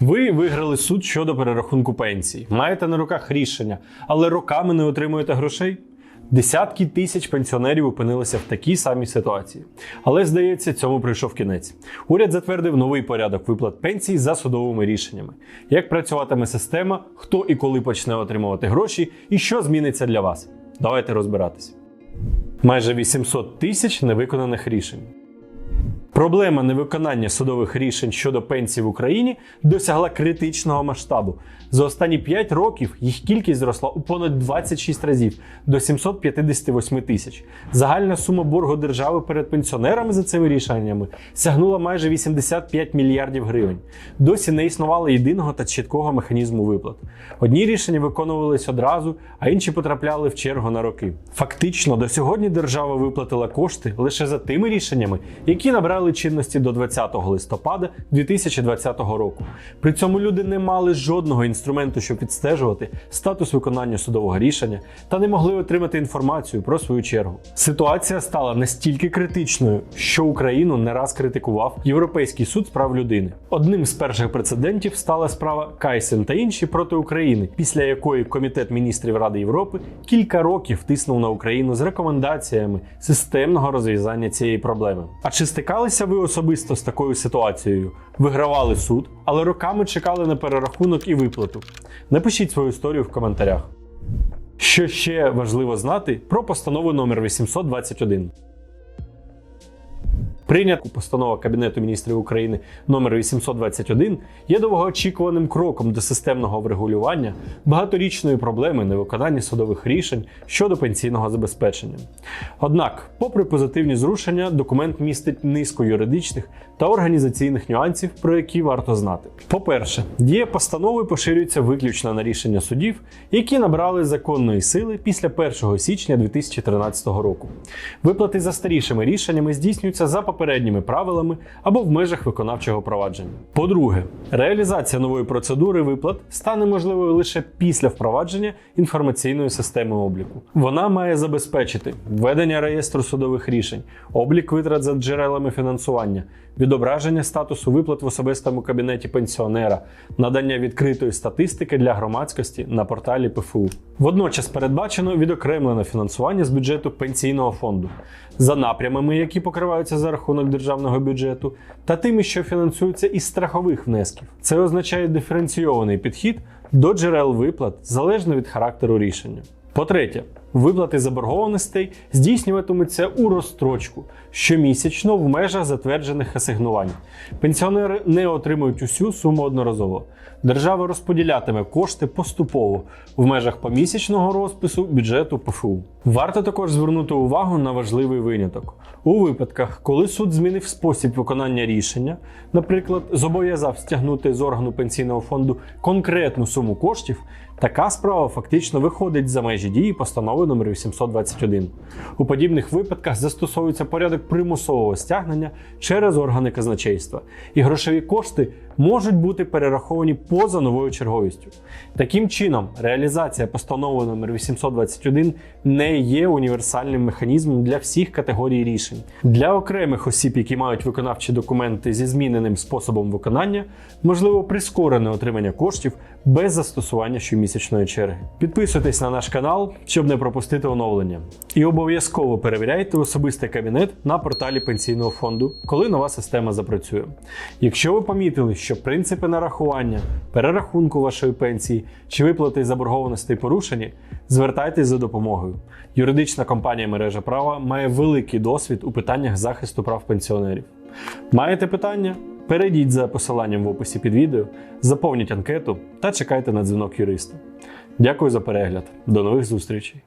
Ви виграли суд щодо перерахунку пенсій. Маєте на руках рішення, але роками не отримуєте грошей. Десятки тисяч пенсіонерів опинилися в такій самій ситуації. Але здається, цьому прийшов кінець. Уряд затвердив новий порядок виплат пенсій за судовими рішеннями. Як працюватиме система, хто і коли почне отримувати гроші, і що зміниться для вас? Давайте розбиратись. Майже 800 тисяч невиконаних рішень. Проблема невиконання судових рішень щодо пенсій в Україні досягла критичного масштабу. За останні 5 років їх кількість зросла у понад 26 разів до 758 тисяч. Загальна сума боргу держави перед пенсіонерами за цими рішеннями сягнула майже 85 мільярдів гривень. Досі не існувало єдиного та чіткого механізму виплат. Одні рішення виконувались одразу, а інші потрапляли в чергу на роки. Фактично, до сьогодні держава виплатила кошти лише за тими рішеннями, які набрали чинності до 20 листопада 2020 року. При цьому люди не мали жодного інструменту, щоб відстежувати статус виконання судового рішення та не могли отримати інформацію про свою чергу. Ситуація стала настільки критичною, що Україну не раз критикував Європейський суд з прав людини. Одним з перших прецедентів стала справа Кайсен та інші проти України, після якої Комітет міністрів Ради Європи кілька років тиснув на Україну з рекомендаціями системного розв'язання цієї проблеми. А чи стикалися ви особисто з такою ситуацією? Вигравали суд, але роками чекали на перерахунок і виплату. Напишіть свою історію в коментарях. Що ще важливо знати про постанову номер 821. Прийнята постанова Кабінету міністрів України номер 821 є довгоочікуваним кроком до системного врегулювання багаторічної проблеми невиконання судових рішень щодо пенсійного забезпечення. Однак, попри позитивні зрушення, документ містить низку юридичних та організаційних нюансів, про які варто знати. По-перше, дія постанови поширюється виключно на рішення судів, які набрали законної сили після 1 січня 2013 року. Виплати за старішими рішеннями здійснюються за попередніми правилами або в межах виконавчого провадження. По-друге, реалізація нової процедури виплат стане можливою лише після впровадження інформаційної системи обліку. Вона має забезпечити введення реєстру судових рішень, облік витрат за джерелами фінансування, відображення статусу виплат в особистому кабінеті пенсіонера, надання відкритої статистики для громадськості на порталі ПФУ. Водночас передбачено відокремлене фінансування з бюджету пенсійного фонду за напрямами, які покриваються за рахунок державного бюджету, та тими, що фінансуються із страхових внесків. Це означає диференційований підхід до джерел виплат залежно від характеру рішення. По-третє, виплати заборгованостей здійснюватимуться у розстрочку щомісячно в межах затверджених асигнувань. Пенсіонери не отримують усю суму одноразово. Держава розподілятиме кошти поступово в межах помісячного розпису бюджету ПФУ. Варто також звернути увагу на важливий виняток. У випадках, коли суд змінив спосіб виконання рішення, наприклад, зобов'язав стягнути з органу пенсійного фонду конкретну суму коштів, така справа фактично виходить за межі дії постанови номер 821. У подібних випадках застосовується порядок примусового стягнення через органи казначейства, і грошові кошти можуть бути перераховані поза новою черговістю. Таким чином, реалізація постанови номер 821 не є універсальним механізмом для всіх категорій рішень. Для окремих осіб, які мають виконавчі документи зі зміненим способом виконання, можливо прискорене отримання коштів без застосування щомісячної черги. Підписуйтесь на наш канал, щоб не пропустити оновлення. І обов'язково перевіряйте особистий кабінет на порталі пенсійного фонду, коли нова система запрацює. Якщо ви помітили, що принципи нарахування, перерахунку вашої пенсії чи виплати заборгованостей порушені, звертайтесь за допомогою. Юридична компанія мережа права має великий досвід у питаннях захисту прав пенсіонерів. Маєте питання? Перейдіть за посиланням в описі під відео, заповніть анкету та чекайте на дзвінок юриста. Дякую за перегляд. До нових зустрічей!